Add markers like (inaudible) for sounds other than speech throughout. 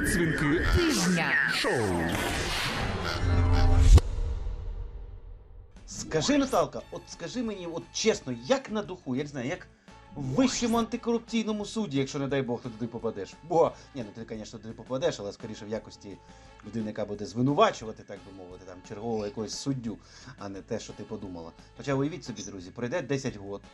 Підсвінки Тижня. шоу. Скажи, Наталка, от скажи мені, от чесно, як на духу, я не знаю, як в вищому антикорупційному суді, якщо не дай Бог, ти туди попадеш. Бо, ні, ну ти, звісно, туди попадеш, але скоріше в якості людини, яка буде звинувачувати, так би мовити, там чергового якогось суддю, а не те, що ти подумала. Хоча уявіть собі, друзі, пройде 10 років,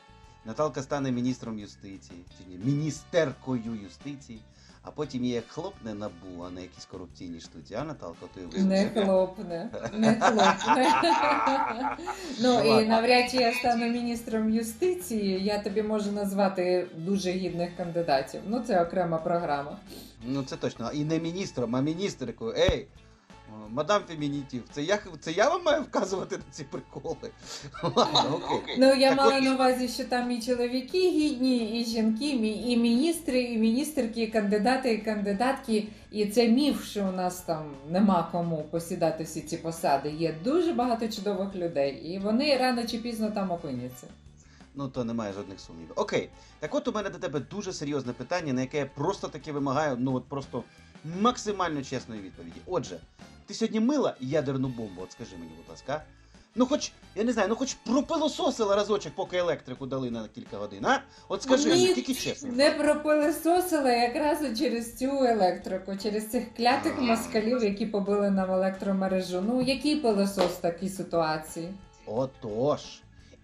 Наталка стане міністром юстиції, чи ні, міністеркою юстиції, а потім її як хлопне набу, а не якісь корупційні штуці. А Наталко, ти уявив Не хлопне, не хлопне. (laughs) ну і навряд чи я стану міністром юстиції. Я тобі можу назвати дуже гідних кандидатів. Ну це окрема програма. Ну це точно. І не міністром, а міністрикою. Ей! Мадам Фемінітів, це я, це я вам маю вказувати на ці приколи. Ладно, окей. Ну я Так мала от- на увазі, що там і чоловіки гідні, і жінки, і і міністри, і міністерки, і кандидати, і кандидатки. І це міф, що у нас там нема кому посідати всі ці посади. Є дуже багато чудових людей, і вони рано чи пізно там опиняться. Ну то немає жодних сумнівів. Окей. Так от у мене до тебе дуже серйозне питання, на яке я просто таки вимагаю, ну от просто максимально чесної відповіді. Отже, ти сьогодні мила ядерну бомбу, от скажи мені, будь ласка. Ну хоч, я не знаю, ну хоч пропилососила разочок, поки електрику дали на кілька годин, а? От скажи Ні, тільки чесно. Не пропилисосила якраз через цю електрику, через цих клятих москалів, які побили нам електромережу. Ну який пилосос в такій ситуації? Отож.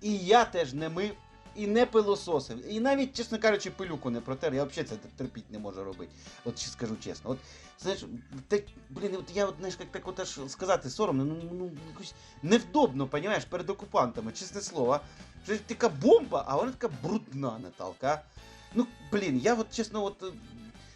І я теж не мив і не пилососив. І навіть, чесно кажучи, пилюку не протер. Я взагалі це терпіти не можу робити. От скажу чесно. От, знаєш, так, блін, от я от, знаєш, як так от аж сказати соромно, ну, ну якось невдобно, понімаєш, перед окупантами, чесне слово. Що така бомба, а вона така брудна, Наталка. Ну, блін, я от чесно, от.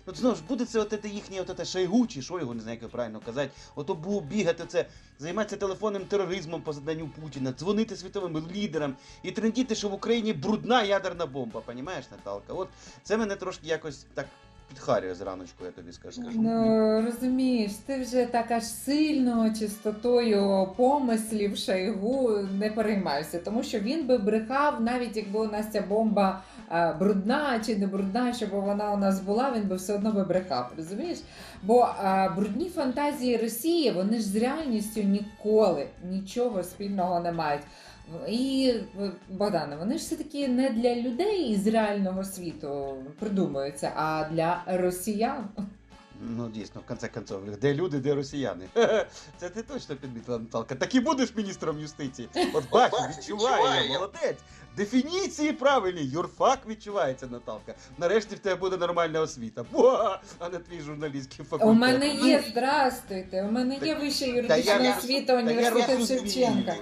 От знову ж буде це от це їхнє от це шайгу, чи що його не знаю, як правильно казати. Ото було бігати це, займатися телефонним тероризмом по заданню Путіна, дзвонити світовим лідерам і трендіти, що в Україні брудна ядерна бомба, понімаєш, Наталка? От це мене трошки якось так підхарює зраночку, я тобі скажу. Ну розумієш, ти вже так аж сильно чистотою помислів Шойгу не переймаєшся, тому що він би брехав, навіть якби у нас ця бомба е, брудна чи не брудна, щоб вона у нас була, він би все одно би брехав. Розумієш? Бо е, брудні фантазії Росії вони ж з реальністю ніколи нічого спільного не мають. І Богдане, вони ж все таки не для людей із реального світу придумуються, а для росіян. Ну, дійсно, в конце концов, де люди, де росіяни. (laughs) Це ти точно підмітила, Наталка. Так і будеш міністром юстиції. От бачу, відчуваю, я, молодець. Дефініції правильні, юрфак відчувається, Наталка. Нарешті в тебе буде нормальна освіта. Бо, а не твій журналістський факультет. У мене є, здрастуйте, у мене є вища юридична освіта та університет. Шевченка.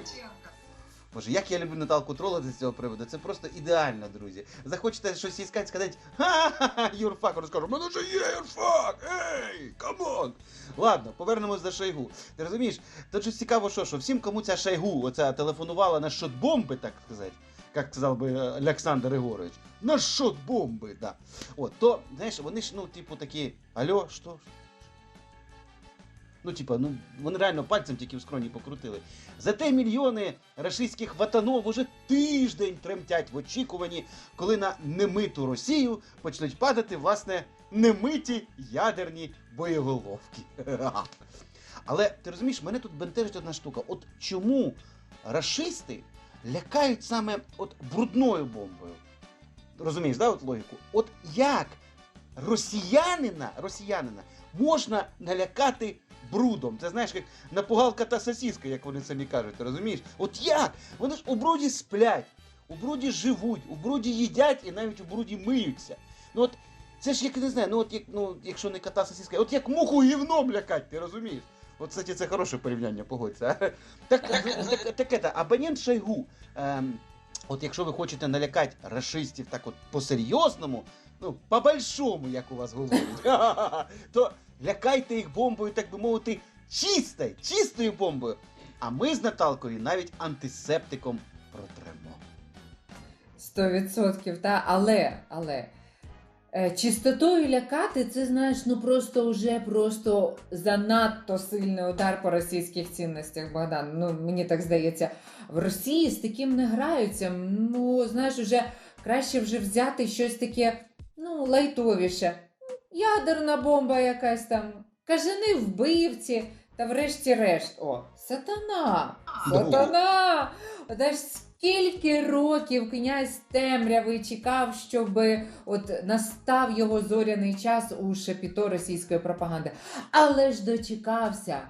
Боже, як я люблю Наталку тролити з цього приводу. Це просто ідеально, друзі. Захочете щось іскати, сказати, ха-ха-ха, юрфак, розкажу, мене вже є юрфак, ей, камон. Ладно, повернемось до Шойгу. Ти розумієш, тут же цікаво, що, що всім, кому ця Шойгу оця телефонувала на шот бомби, так сказати, як сказав би Олександр Ігорович, на шот бомби, да. От, то, знаєш, вони ж, ну, типу, такі, алло, що? Ну, типа, ну вони реально пальцем тільки в скроні покрутили. Зате мільйони рашистських ватанов уже тиждень тремтять в очікуванні, коли на немиту Росію почнуть падати, власне, немиті ядерні боєголовки. (laughs) Але ти розумієш, мене тут бентежить одна штука. От чому рашисти лякають саме от брудною бомбою? Розумієш, да, от логіку? От як росіянина, росіянина можна налякати брудом? Це знаєш, як напугалка та сосіска, як вони самі кажуть, розумієш? От як? Вони ж у бруді сплять, у бруді живуть, у бруді їдять і навіть у бруді миються. Ну от це ж як не знаю, ну от як ну, якщо не кота сосіска, от як муху гівном лякать, ти розумієш? От, кстати, це хороше порівняння, погодься. а? (laughs) Так, так, так, это, абонент Шойгу. Ем, от якщо ви хочете налякати рашистів так от по-серйозному, ну, по-большому, як у вас говорять, (laughs) то лякайте їх бомбою, так би мовити, чистою, чистою бомбою. А ми з Наталкою навіть антисептиком протремо. Сто відсотків, та але, але. е, Чистотою лякати, це знаєш, ну просто вже просто занадто сильний удар по російських цінностях, Богдан. Ну мені так здається, в Росії з таким не граються. Ну, знаєш, вже краще вже взяти щось таке, ну, лайтовіше. Ядерна бомба якась там. кажани вбивці. Та врешті-решт, о, сатана! Сатана! Та ж скільки років князь темряви чекав, щоб от настав його зоряний час у шепіто російської пропаганди. Але ж дочекався.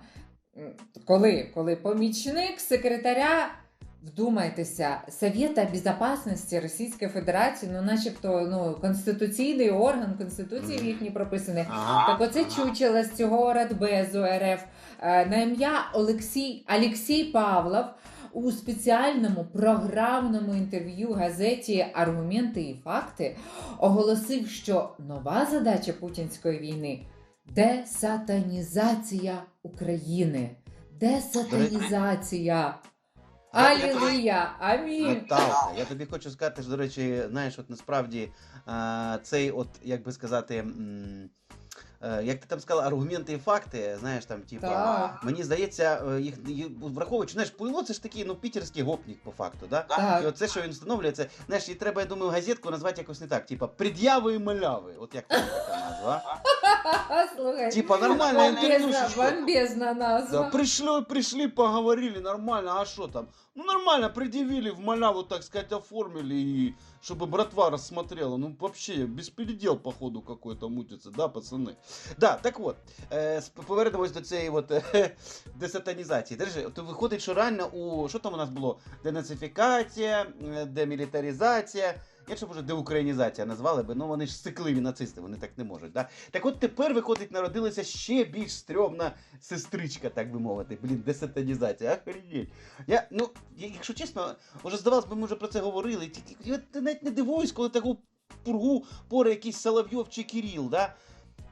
Коли? Коли помічник секретаря, вдумайтеся, Совєта Безопасності Російської Федерації, ну, начебто, ну, конституційний орган, конституції в їхній прописаний. Так оце чучело з цього Радбезу РФ е, на ім'я Олексій, Олексій Павлов у спеціальному програмному інтерв'ю газеті Аргументи і факти оголосив, що нова задача путінської війни десатанізація України. Десатанізація. Алілуя! Амінь. Наталка, я тобі хочу сказати, що, до речі, знаєш, от насправді цей, от, як би сказати, е, як ти там сказала, аргументи і факти, знаєш, там, типу, Так. мені здається, е, їх, їх враховуючи, знаєш, Пуйло це ж такий, ну, пітерський гопнік, по факту, да? Так. І оце, що він встановлює, це, знаєш, і треба, я думаю, газетку назвати якось не так, типа, пред'яви і маляви. От як там така назва. Слухай, Типа, нормальна бомбезна, інтерв'юшечка. бомбезна Да, назва. пришли, пришли, поговорили, нормально, а что там? Ну, нормально, предъявили, в маляву, так сказать, оформили, и чтобы братва рассмотрела. Ну, вообще, беспредел, походу, какой-то мутится, да, пацаны? Да, так от, е, сп- повернемось до цієї от, (laughs) е, десатанізації. Держи, то виходить, що реально у, що там у нас було? Денацифікація, е, демілітаризація, якщо б уже деукраїнізація назвали би, ну вони ж сикливі нацисти, вони так не можуть, да? Так от тепер, виходить, народилася ще більш стрьомна сестричка, так би мовити. Блін, десатанізація, охренеть. Я, ну, якщо чесно, вже здавалось би, ми вже про це говорили. Я навіть не дивуюсь, коли таку пургу поре якийсь Соловйов чи Кіріл, да?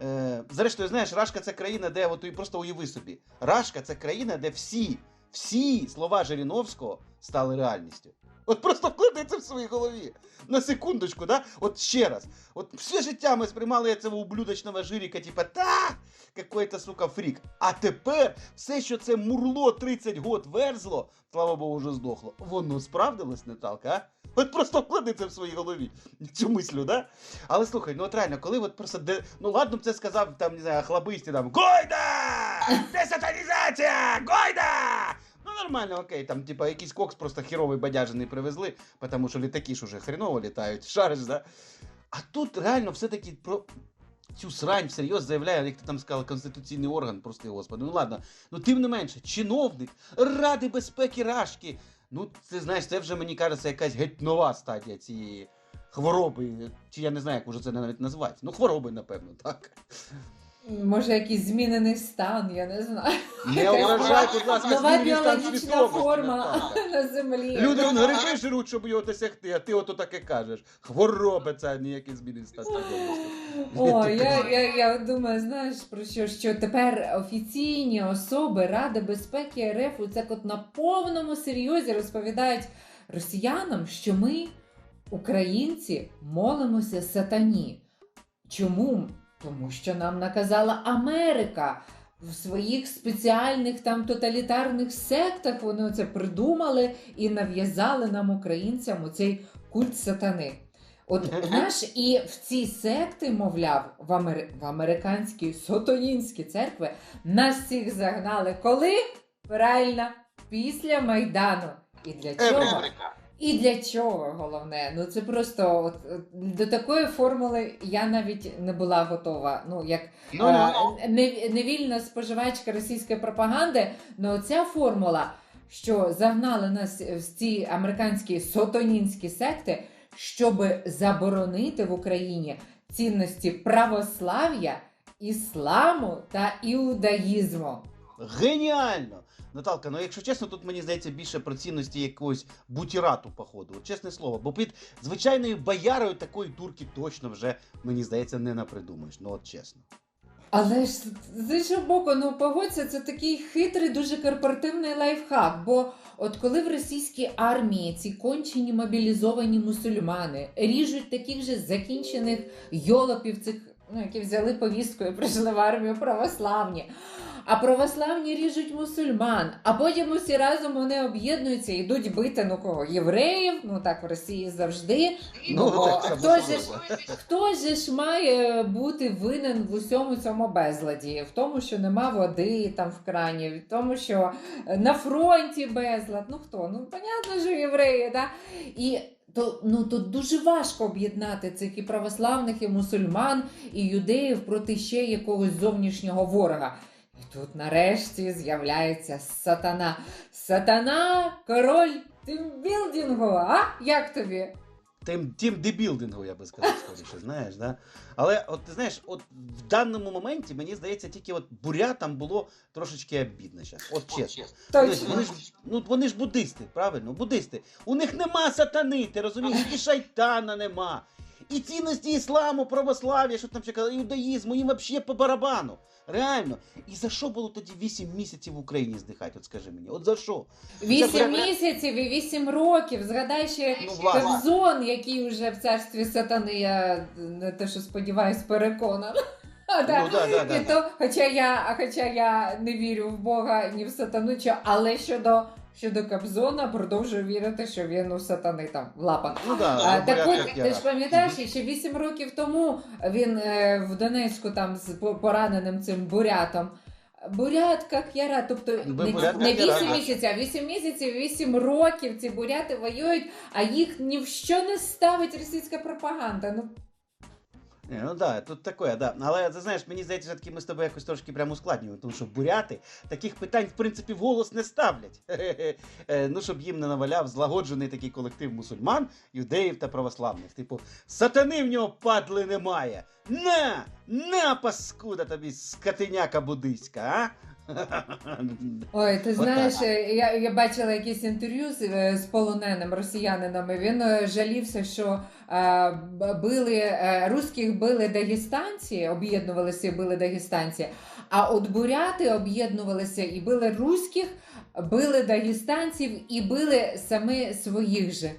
Е, зрештою, знаєш, Рашка це країна, де от просто уяви собі. Рашка це країна, де всі, всі слова Жириновського стали реальністю. От просто це в своїй голові. На секундочку, да? От ще раз. От все життя ми сприймали цього ублюдочного жиріка, типа, та, какой-то, сука, фрік. А тепер все, що це мурло 30 год верзло, слава Богу, вже здохло. Воно справдилось, Наталка, а? От просто вклади це в своїй голові. Цю мислю, да? Але слухай, ну от реально, коли от просто де. Ну ладно б це сказав там, не знаю, хлабисті там Гойда! Десатанізація! Гойда! Нормально, окей, там, типа, якийсь кокс просто херовий бадяжений привезли, тому що літаки ж уже хреново літають, (laughs) шариш, да? А тут реально все-таки про цю срань всерйоз заявляє, як ти там сказав, конституційний орган, прости господи. Ну ладно. Ну тим не менше, чиновник Ради безпеки Рашки. Ну, це знаєш, це вже мені кажеться якась геть нова стадія цієї хвороби. Чи я не знаю, як уже це навіть назвати. Ну, хвороби, напевно, так. Може, якийсь змінений стан, я не знаю. Не ображай, будь ласка, Нова стан біологічна свідомості, форма на землі. Люди вон гриби жируть, щоб його досягти, а ти ото таке кажеш. Хвороба це ніякий зміни стан свідомості. О, я, я, я думаю, знаєш про що? Що тепер офіційні особи Ради безпеки РФ це от на повному серйозі розповідають росіянам, що ми, українці, молимося сатані. Чому? Тому що нам наказала Америка. В своїх спеціальних там тоталітарних сектах вони це придумали і нав'язали нам, українцям, оцей культ сатани. От знаєш, і в ці секти, мовляв, в, амер... в американські сатанінські церкви нас всіх загнали коли? Правильно, після Майдану. І для чого? І для чого головне? Ну це просто от, от, до такої формули я навіть не була готова. Ну як Ну, е, не, невільна споживачка російської пропаганди, але ця формула, що загнали нас в ці американські сотонінські секти, щоб заборонити в Україні цінності православ'я, ісламу та іудаїзму. Геніально! Наталка, ну якщо чесно, тут мені здається більше про цінності якогось бутірату, походу. От чесне слово. Бо під звичайною боярою такої дурки точно вже, мені здається, не напридумаєш. Ну от чесно. Але ж з іншого боку, ну погодься, це такий хитрий, дуже корпоративний лайфхак. Бо от коли в російській армії ці кончені мобілізовані мусульмани ріжуть таких же закінчених йолопів цих ну, які взяли повістку і прийшли в армію православні. А православні ріжуть мусульман, а потім усі разом вони об'єднуються і йдуть бити ну кого? Євреїв, ну так в Росії завжди. Ну, бо так, хто ж. Хто же ж має бути винен в усьому цьому безладі? В тому, що нема води там в крані, в тому, що на фронті безлад. Ну хто? Ну, понятно, що євреї, да? І то, ну, то дуже важко об'єднати цих і православних, і мусульман, і юдеїв проти ще якогось зовнішнього ворога. І тут нарешті з'являється сатана. Сатана, король тимбілдингу, а? Як тобі? Тим, тим дебілдингу, я би сказав, скоріше, знаєш, да? Але от ти знаєш, от в даному моменті мені здається, тільки от бурятам було трошечки обідно зараз. От чесно. Точно. Вони ж, ну, вони ж буддисти, правильно? Буддисти. У них нема сатани, ти розумієш, і шайтана нема. І цінності ісламу, православ'я, що там ще казали, іудаїзму, їм взагалі по барабану. Реально. І за що було тоді 8 місяців в Україні здихати? От скажи мені, от за що? Вісім місяців і вісім років. Згадай ще Ну. Кобзон, який вже в царстві сатани, я не те, що сподіваюсь, переконана. А, (laughs) да. Ну, да, да, да, І то, хоча я, хоча я не вірю в Бога ні в сатану, але щодо, щодо Кобзона продовжую вірити, що він у сатани там в лапах. Ну да, А, так от, як я. ти ж пам'ятаєш, ще 8 років тому він е, в Донецьку там з пораненим цим бурятом. Бурят, як яра, тобто Ви не, бурят, не як яра, 8 місяців, а 8 місяців, 8 років ці буряти воюють, а їх ні в що не ставить російська пропаганда. Ну, Ні, Ну да, тут таке, да. Але ти знаєш, мені здається, все-таки ми з тобою якось трошки прямо ускладнюємо, тому що буряти таких питань, в принципі, в голос не ставлять. (laughs) Е, Ну, щоб їм не наваляв злагоджений такий колектив мусульман, юдеїв та православних. Типу, сатани в нього падли немає. На! На, паскуда тобі, скотиняка буддийська, а? Ой, ти (laughs) знаєш, е, я, я бачила якісь інтерв'ю з, е, з полоненим росіянином. і Він е, жалівся, що е, били е, русських били дагестанці, об'єднувалися і били дагестанці. А от буряти об'єднувалися і били руських, били дагестанців і били саме своїх же.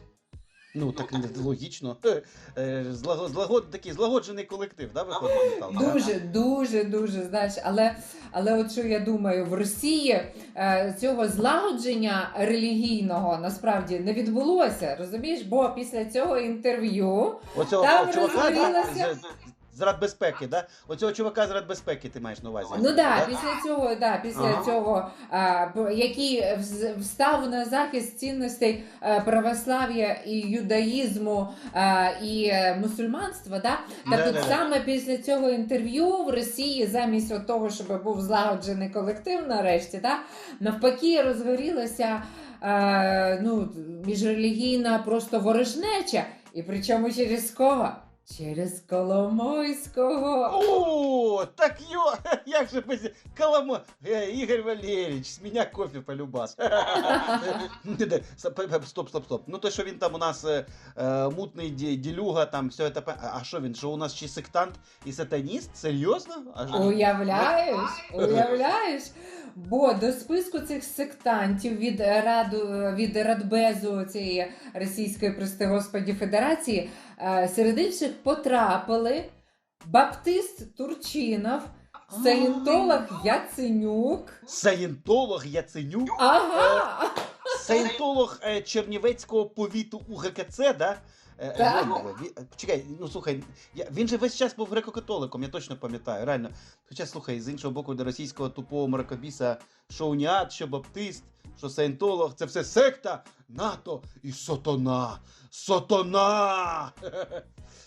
Ну, так не- логічно. Е, е, злаго- злагод- такий злагоджений колектив, да, виходить? Дуже, дуже, дуже знаєш. Але, але от що я думаю, в Росії е, цього злагодження релігійного насправді не відбулося. Розумієш? Бо після цього інтерв'ю Оцього Там чувака розгорілося. З, радбезпеки, да? Оцього чувака з радбезпеки ти маєш на увазі. Ну да? да, після цього, да, після Ага. цього, а, який встав на захист цінностей православ'я і юдаїзму а, і е, мусульманства, да? так от Да-да-да. саме після цього інтерв'ю в Росії, замість от того, щоб був злагоджений колектив нарешті, да? навпаки, розгорілася е, ну, міжрелігійна просто ворожнеча. І причому через кого? Через Коломойського. О, так йо, (laughs) як же без Коломо, Е, Ігор Валерійович, з мене кофе полюбас. (laughs) Стоп, стоп, стоп. Ну то, що він там у нас е, е, мутний ді- ділюга, там все це. А що він? Що у нас ще сектант і сатаніст? Серйозно? А? Уявляєш? Уявляєш? Бо до списку цих сектантів від раду від Радбезу цієї російської прости господі федерації серед інших потрапили Баптист Турчинов, Саєнтолог Яценюк. Саєнтолог Яценюк, Ага! саєнтолог е, Чернівецького повіту УГКЦ, да? Е, Так. Чекай, ну слухай, я, він же весь час був греко-католиком, я точно пам'ятаю, реально. Хоча, слухай, з іншого боку, до російського тупого мракобіса, що уніат, що баптист, що саєнтолог, це все секта, НАТО і сатана. Сатана! (laughs)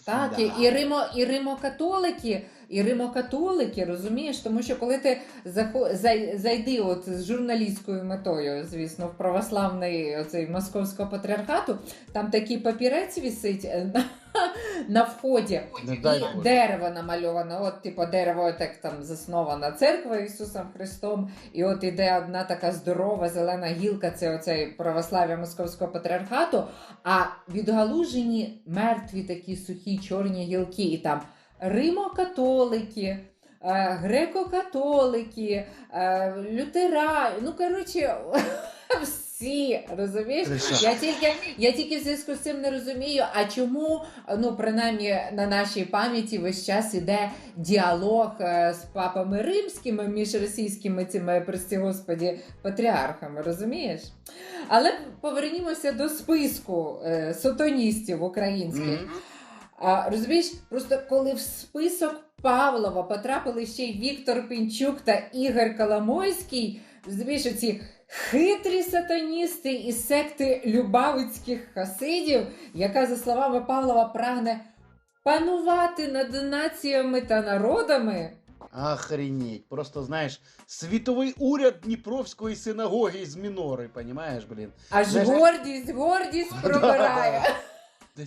Так, і, і Римо, і римокатолики, і римокатолики, розумієш, тому що коли ти зайди от з журналістською метою, звісно, в православний оцей московського патріархату, там такий папірець висить е, (laughs) (laughs) на, вході, Не дай і дерево намальовано. От, типу, дерево так там заснована церква Ісусом Христом. І от іде одна така здорова зелена гілка, це оцей православ'я московського патріархату. А відгалужені мертві такі сухі чорні гілки, і там римокатолики. е, Греко-католики, е, лютера, ну коротше, (laughs) всі, розумієш? Я тільки, я тільки в зв'язку з цим не розумію, а чому, ну, принаймні на нашій пам'яті весь час іде діалог е, з папами римськими між російськими цими, прості господі, патріархами, розумієш? Але повернімося до списку е, сатаністів українських. Мгм. А, розумієш, просто коли в список Павлова потрапили ще й Віктор Пінчук та Ігор Коломойський, розумієш, оці хитрі сатаністи із секти Любавицьких хасидів, яка, за словами Павлова, прагне панувати над націями та народами. Охренеть. Просто, знаєш, світовий уряд Дніпровської синагоги з Мінори, понімаєш, блін. Аж Знаєш, гордість, гордість (laughs) пробирає.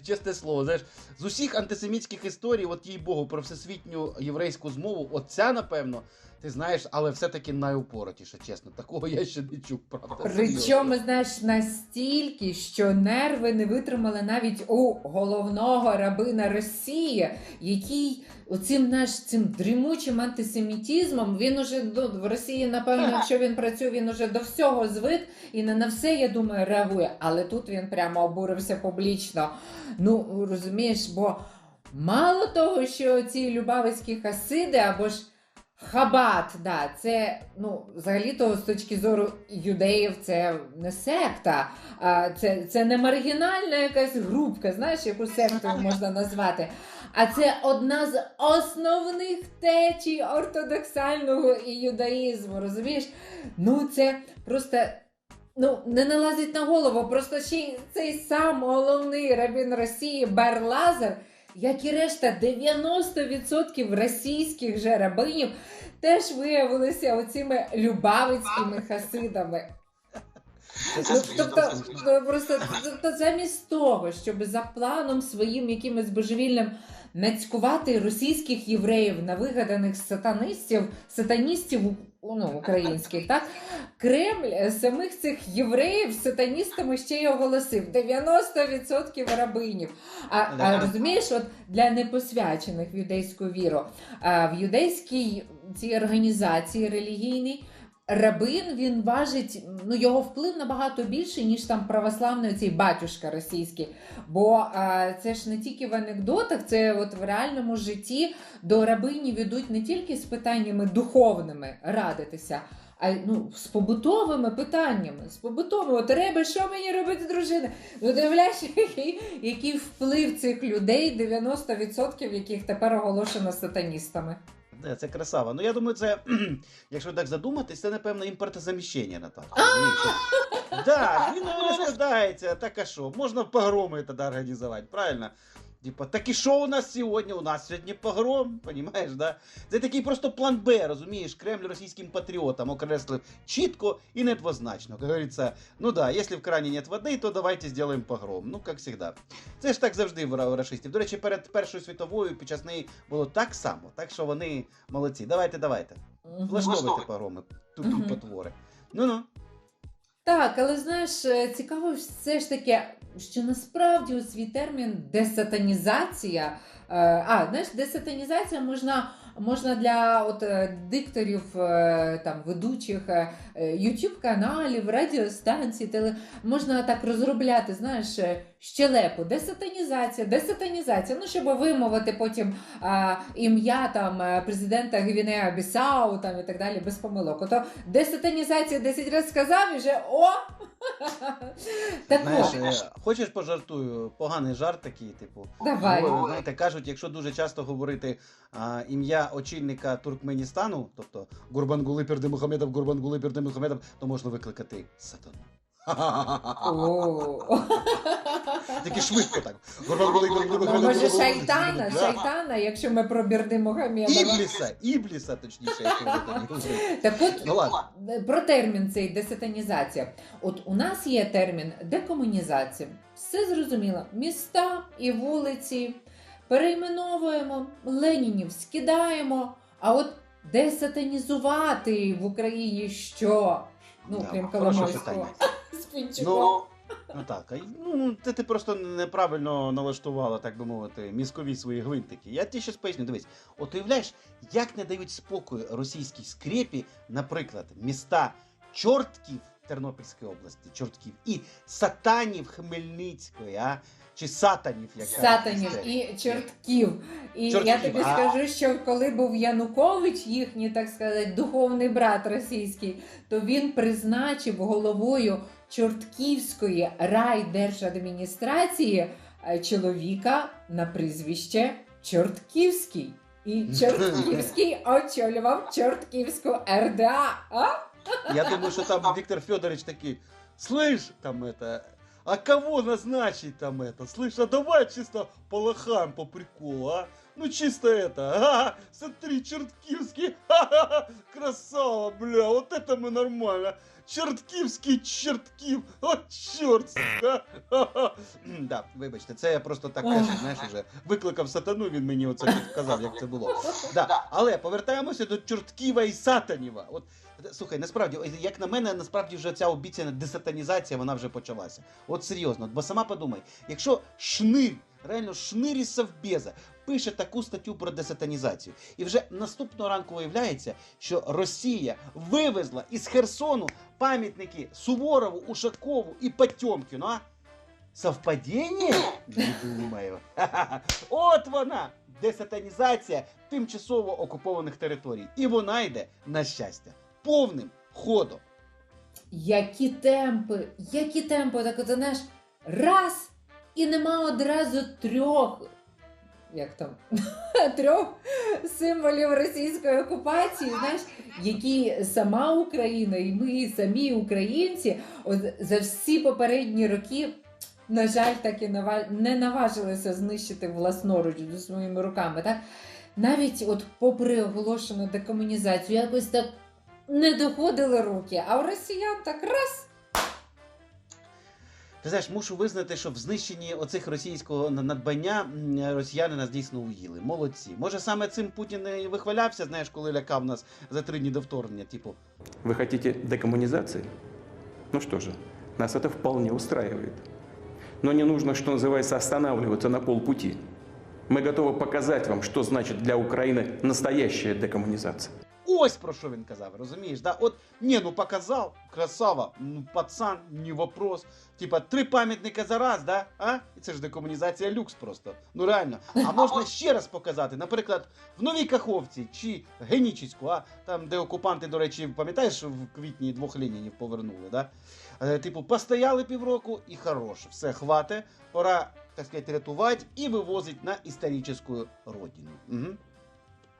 Чесне слово, знаєш, з усіх антисемітських історій, от їй Богу, про всесвітню єврейську змову, от ця, напевно, ти знаєш, але все-таки найупоротіше, чесно. Такого я ще не чув, правда. Причому, знаєш, настільки, що нерви не витримали навіть у головного рабина Росії, який оцим наш цим дрімучим антисемітізмом він уже ну, в Росії, напевно, якщо він працює, він уже до всього звик і не на все, я думаю, реагує. Але тут він прямо обурився публічно. Ну розумієш, бо мало того, що ці любавицькі хасиди або ж. Хабат, да, це ну взагалі-то з точки зору юдеїв це не секта, а це, це не маргінальна якась групка, знаєш, яку сектою можна назвати. А це одна з основних течій ортодоксального юдаїзму. Розумієш? Ну це просто. Ну, не налазить на голову, просто ще цей сам головний рабін Росії Барлазер, як і решта 90% російських же рабинів, теж виявилися оцими любавицькими хасидами. Ну, тобто, ну, просто тобто замість того, щоб за планом своїм якимось божевільним нацькувати російських євреїв на вигаданих сатанистів, сатаністів ну, українських, так Кремль е, самих цих євреїв сатаністами ще й оголосив 90% рабинів. А, а розумієш, от для непосвячених в юдейську віру, а, в юдейській цій організації релігійній. Рабин він важить, ну його вплив набагато більший, ніж там православний цей батюшка російський. Бо а, це ж не тільки в анекдотах, це от в реальному житті до рабинів ідуть не тільки з питаннями духовними радитися, а ну, з побутовими питаннями. З побутовими. От реби, що мені робити, дружина? Ну, дивляєш, який, який вплив цих людей, 90% яких тепер оголошено сатаністами. Де, це красава. Ну я думаю, це, (clears throat) якщо так задуматись, це напевно імпортозаміщення, на? Так, (laughs) він не розкладається, так а що? Можна погроми тоді організувати, правильно? Типа, так і що у нас сьогодні? У нас сьогодні погром, понімаєш, да? Це такий просто план Б, розумієш? Кремль російським патріотам окреслив чітко і недвозначно. Як говориться, ну да, якщо в крані нет води, то давайте зробимо погром. Ну, як завжди. Це ж так завжди в ра- рашистів. До речі, перед Першою світовою під час неї було так само, так що вони молодці. Давайте, давайте. Влаштовуйте погроми, тупі потвори. Ну-ну. Так, але знаєш, е, цікаво все ж таки, що насправді у свій термін десатанізація. е, А, знаєш, десатанізація можна, можна для от, е, дикторів, там, ведучих YouTube каналів, радіостанцій, теле... можна так розробляти, знаєш, щелепу, десатанізація, десатанізація. Ну, щоб вимовити потім а, ім'я там е, президента Гвінеа Бісау там і так далі без помилок. Ото десатанізація 10 разів сказав і вже о! (laughs) Так Знаєш, е, хочеш пожартую? Поганий жарт такий, типу. давай. Ну, знаєте, кажуть, якщо дуже часто говорити ім'я очільника Туркменістану, тобто Гурбангули Пердемухамедов, Гурбангули Пердемухамедов, то можна викликати сатану. О. Таке швидко так. Може, шайтана, шайтана, якщо ми про Бірди Мухамедова. Ібліса, Ібліса, точніше. Так от, Ну про термін цей десатанізація. От у нас є термін декомунізація. Все зрозуміло. Міста і вулиці перейменовуємо, Ленінів скидаємо. А от десатанізувати в Україні що? Ну, крім Коломойського. Пінчуком. Ну, ну так, а ну, ти, ти просто неправильно налаштувала, так би мовити, мізкові свої гвинтики. Я тобі щось поясню, дивись, от уявляєш, як не дають спокою російській скрепі, наприклад, міста Чортків Тернопільської області, чортків, і сатанів Хмельницької, а? Чи сатанів, як Сатанів і чортків. І Чортків, я тобі а- скажу, що коли був Янукович, їхній, так сказати, духовний брат російський, то він призначив головою Чортківської райдержадміністрації е, чоловіка на прізвище Чортківський. І (laughs) Чортківський очолював Чортківську РДА. А? Я думаю, что там Виктор Федорович такие, слышь, там это, а кого назначить там это? Слышь, а давай чисто полыхаем по приколу, а? Ну чисто это, ага, смотри, Черткивский, (laughs) ха-ха-ха, красава, бля, вот это мы нормально. Чертківський чертків, от чорт, сука. Ха-ха. М, Да, вибачте, це я просто так кажу, знаєш, уже викликав сатану, він мені оце підказав, як це було. Да. Але повертаємося до Чортківа і Сатаніва. От слухай, насправді, як на мене, насправді вже ця обіцяна десатанізація, вона вже почалася. От серйозно, бо сама подумай, якщо шнир, реально шнир із Совбеза пише таку статтю про десатанізацію, і вже наступного ранку виявляється, що Росія вивезла із Херсону пам'ятники Суворову, Ушакову і Потьомкіну, а? Совпадіння? Не думаю. (laughs) От вона! Десатанізація тимчасово окупованих територій. І вона йде, на щастя, повним ходом. Які темпи, які темпи, так от знаєш, раз і нема одразу трьох. Як там? (laughs) трьох символів російської окупації, знаєш, які сама Україна і ми самі українці от за всі попередні роки, на жаль, так і не наважилися знищити власноруч своїми руками. Так? Навіть от попри оголошену декомунізацію, якось так не доходили руки, а у росіян так раз. Ти знаєш, мушу визнати, що в знищенні оцих російського на- надбання м, росіяни нас дійсно уїли. Молодці. Може, саме цим Путін і вихвалявся, знаєш, коли лякав нас за три дні до вторгнення, типу. Вы хотите декоммунизации? Ну что же, нас это вполне устраивает. Но не нужно, что называется, останавливаться на полпути. Мы готовы показать вам, что значит для Украины настоящая декоммунизация. Ось про що він казав, розумієш? Да? От, ні, ну показав, красава, ну пацан, не вопрос. Типа, три пам'ятника за раз, да? А? І це ж декомунізація люкс просто. Ну реально. А можна ще раз показати, наприклад, в Новій Каховці чи Генічеську, а? Там, де окупанти, до речі, пам'ятаєш, в квітні двох Ленінів повернули, да? Е, типу, постояли півроку і хорош. Все, хвате, пора, так сказати, рятувати і вивозить на історичну родину. Угу.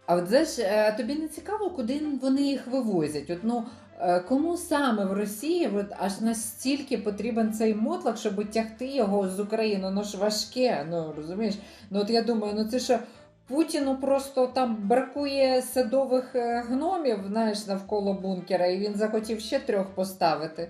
А от знаєш, е, тобі не цікаво, куди вони їх вивозять? От, ну, е, кому саме в Росії от, аж настільки потрібен цей мотлак, щоб тягти його з України? Ну ж важке, ну розумієш? Ну от я думаю, ну це що. Путіну просто там бракує садових е, гномів, знаєш, навколо бункера, і він захотів ще трьох поставити.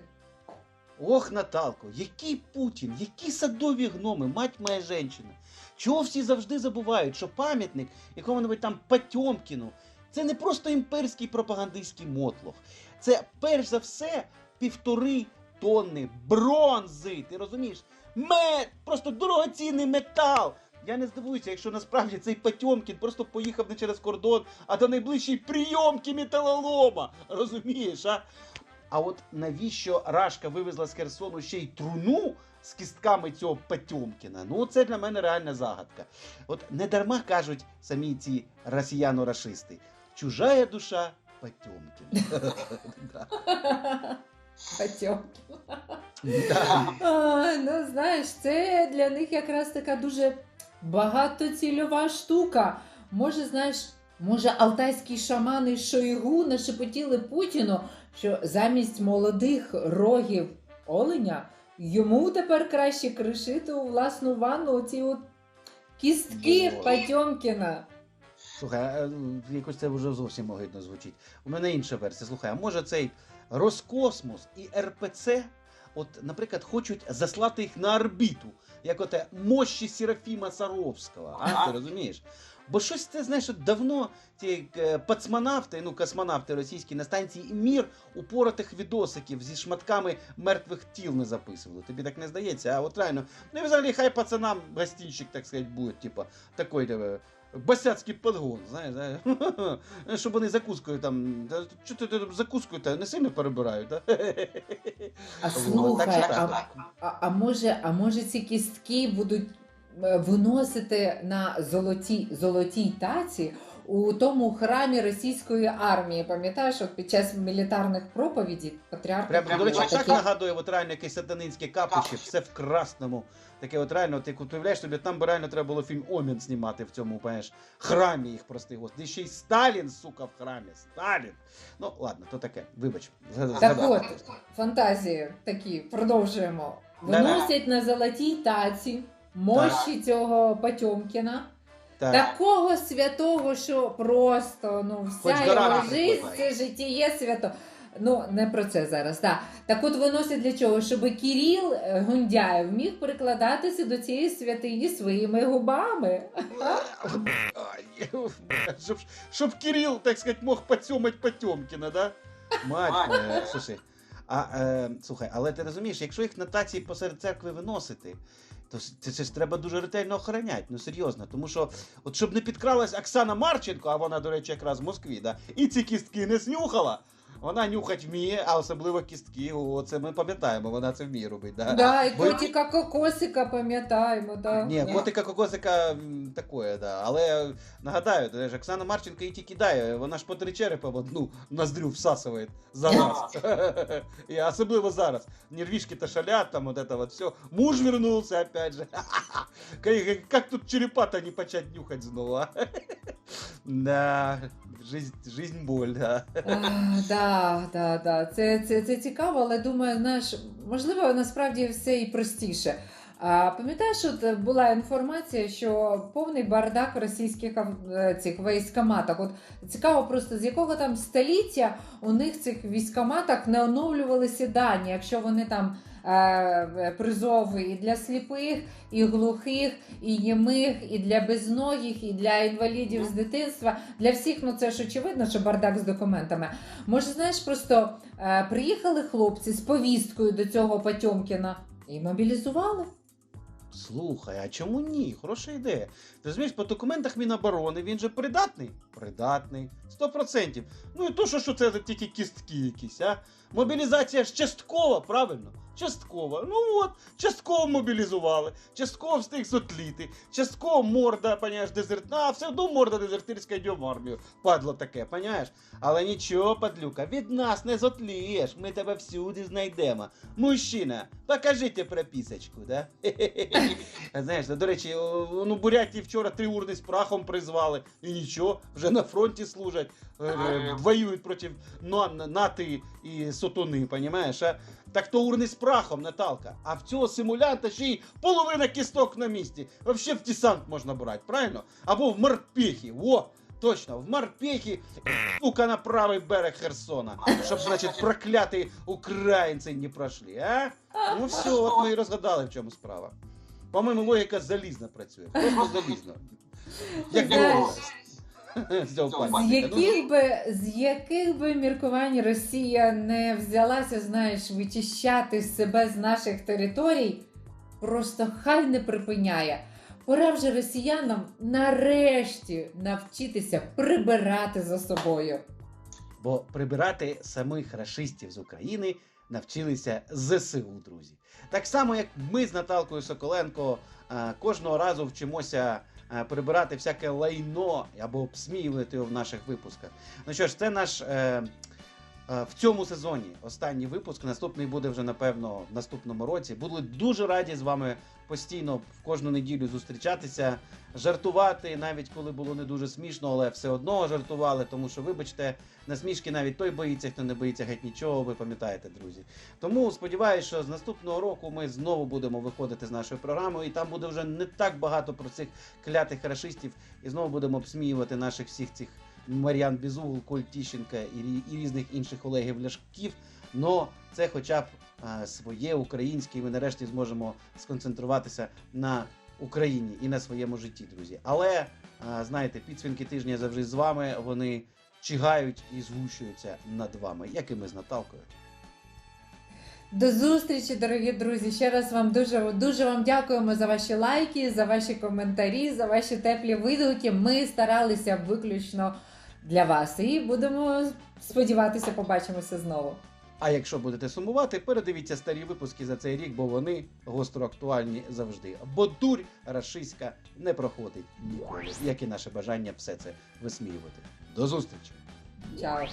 Ох, Наталко, який Путін, які садові гноми, мать моя жінчина. Чого всі завжди забувають, що пам'ятник якому-небудь там Потьомкіну це не просто імперський пропагандистський мотлох. Це перш за все півтори тонни бронзи. Ти розумієш? Мед, просто дорогоцінний метал. Я не здивуюся, якщо насправді цей Потьомкін просто поїхав не через кордон, а до найближчої прийомки металолома. Розумієш, а? А от навіщо Рашка вивезла з Херсону ще й труну з кістками цього Потьомкіна? Ну, це для мене реальна загадка. От не дарма кажуть самі ці росіяно-рашисти. Чужая душа. (laughs) А, ну, знаєш, це для них якраз така дуже багатоцільова штука. Може, знаєш, може, алтайські шамани Шойгу нашепотіли Путіну, що замість молодих рогів оленя йому тепер краще кришити у власну ванну оці от кістки Боже. Потьомкіна. Слухай, а, якось це вже зовсім огидно звучить. У мене інша версія. Слухай, а може цей Роскосмос і РПЦ, от, наприклад, хочуть заслати їх на орбіту, як оте мощі Серафіма Саровського, а? Ти розумієш? Бо щось це, знаєш, от давно ці е, пацмонавти, ну космонавти російські на станції Мір упоротих відосиків зі шматками мертвих тіл не записували. Тобі так не здається? А от реально, ну і взагалі хай пацанам гостинчик, так сказати, буде, типа, такой, басяцький подгон, знаєш, знаєш. (laughs) щоб вони закускою там. Що ти там закускою та не сильно перебирають, Да? А слухай, так а, а, а може, а може ці кістки будуть е, виносити на золотій, золотій таці у тому храмі російської армії? Пам'ятаєш, от під час мілітарних проповідей патріарх Прям, до речі, так таке- нагадує от реально якесь сатанинське капище, все в красному. Таке от реально, ти от уявляєш собі, там би реально треба було фільм Омен знімати в цьому, понимаєш, храмі їх прости господи. Ще й Сталін, сука, в храмі. Сталін. Ну, ладно, то таке, вибач. Так от, фантазії такі, продовжуємо. Виносять на золотій таці мощі цього Потьомкіна. Так. Такого святого, що просто ну Хоч вся гора його життя, це життєє свято. Ну, не про це зараз. Так. так от виносять для чого? Щоб Кіріл е, Гундяєв міг прикладатися до цієї святині своїми губами. Щоб, щоб Кирилл, так сказать, мог поцьомать Потьомкіна, да? Мать слушай. А, е, слухай, але ти розумієш, якщо їх на таці посеред церкви виносити, то це, це ж треба дуже ретельно охороняти, ну серйозно. Тому що, от щоб не підкралась Оксана Марченко, а вона, до речі, якраз в Москві, да, і ці кістки не снюхала. Вона нюхать вміє, а особливо кістки. О, це ми пам'ятаємо, вона це вміє робити. Да? Да, і Бо- котика кокосика пам'ятаємо. Да. Ні, котика кокосика м, такое, да. Але нагадаю, ти ж Оксана Марченко її тільки кидає, вона ж по три черепа в одну ноздрю всасує за раз. (laughs) І особливо зараз. Нервішки то шалят, там вот это вот все. Муж вернулся опять же. (laughs) Как, тут черепа-то не почать нюхать снова? Да, жизнь, жизнь боль, да. А, да, да, да. Це, це, це цікаво, але думаю, знаєш, можливо, насправді все і простіше. А пам'ятаєш, от була інформація, що повний бардак в російських е, цих військоматах. От цікаво просто з якого там століття у них цих військоматах не оновлювалися дані, якщо вони там е, призови і для сліпих, і глухих, і німих, і для безногих, і для інвалідів з дитинства. Для всіх, ну це ж очевидно, що бардак з документами. Може, знаєш, просто е, приїхали хлопці з повісткою до цього Потьомкіна і мобілізували. Слухай, а чому ні? Хороша ідея. Ти розумієш, по документах Міноборони він же придатний? Придатний. 100%. Ну і то, що, що це тільки кістки якісь, а? Мобілізація ж часткова, правильно? Часткова. Ну от, частково мобілізували, частково встиг сотліти, частково морда, поняєш, дезертна, а все одно морда дезертирська йде в армію. Падло таке, поняєш? Але нічого, падлюка, від нас не зотлієш, ми тебе всюди знайдемо. Мужчина, покажіть прописочку, да? (laughs) Знаєш, до речі, ну Бурятії вчора три урни з прахом призвали, і нічого, вже на фронті служать, е, е, воюють проти на- на- нати і сотони, понімаєш? Так то урни з прахом, Наталка. А в цього симулянта ще й половина кісток на місці. Вообще в десант можна брати, правильно? Або в морпехи. Во! Точно, в морпехи, сука, на правий берег Херсона. Щоб, значить, прокляті українці не пройшли, а? Ну все, от ми і розгадали, в чому справа. По-моєму, логіка залізно працює. Просто залізно. Як було (laughs) з. Ну, яких би з яких би міркувань Росія не взялася, знаєш, вичищати себе з наших територій, просто хай не припиняє. Пора вже росіянам нарешті навчитися прибирати за собою. Бо прибирати самих рашистів з України навчилися ЗСУ, друзі. Так само, як ми з Наталкою Соколенко е, кожного разу вчимося прибирати всяке лайно або обсміювати його в наших випусках. Ну що ж, це наш. Е, е, в цьому сезоні останній випуск. Наступний буде вже напевно в наступному році. Були дуже раді з вами постійно в кожну неділю зустрічатися, жартувати, навіть коли було не дуже смішно, але все одно жартували. Тому що, вибачте, на смішки навіть той боїться, хто не боїться геть нічого. Ви пам'ятаєте, друзі. Тому сподіваюся, що з наступного року ми знову будемо виходити з нашою програмою, і там буде вже не так багато про цих клятих рашистів, і знову будемо обсміювати наших всіх цих. Мар'ян Бізугл, Коль Тіщенка і, і різних інших Олегів Ляшків. Но це хоча б е, своє українське, і ми нарешті зможемо сконцентруватися на Україні і на своєму житті, друзі. Але е, знаєте, підсвінки тижня завжди з вами. Вони чигають і згущуються над вами, як і ми з Наталкою. До зустрічі, дорогі друзі. Ще раз вам дуже дуже вам дякуємо за ваші лайки, за ваші коментарі, за ваші теплі відгуки. Ми старалися виключно для вас і будемо сподіватися, побачимося знову. А якщо будете сумувати, передивіться старі випуски за цей рік, бо вони гостро актуальні завжди. Бо дурь рашистська не проходить ніколи, як і наше бажання все це висміювати. До зустрічі! Чао!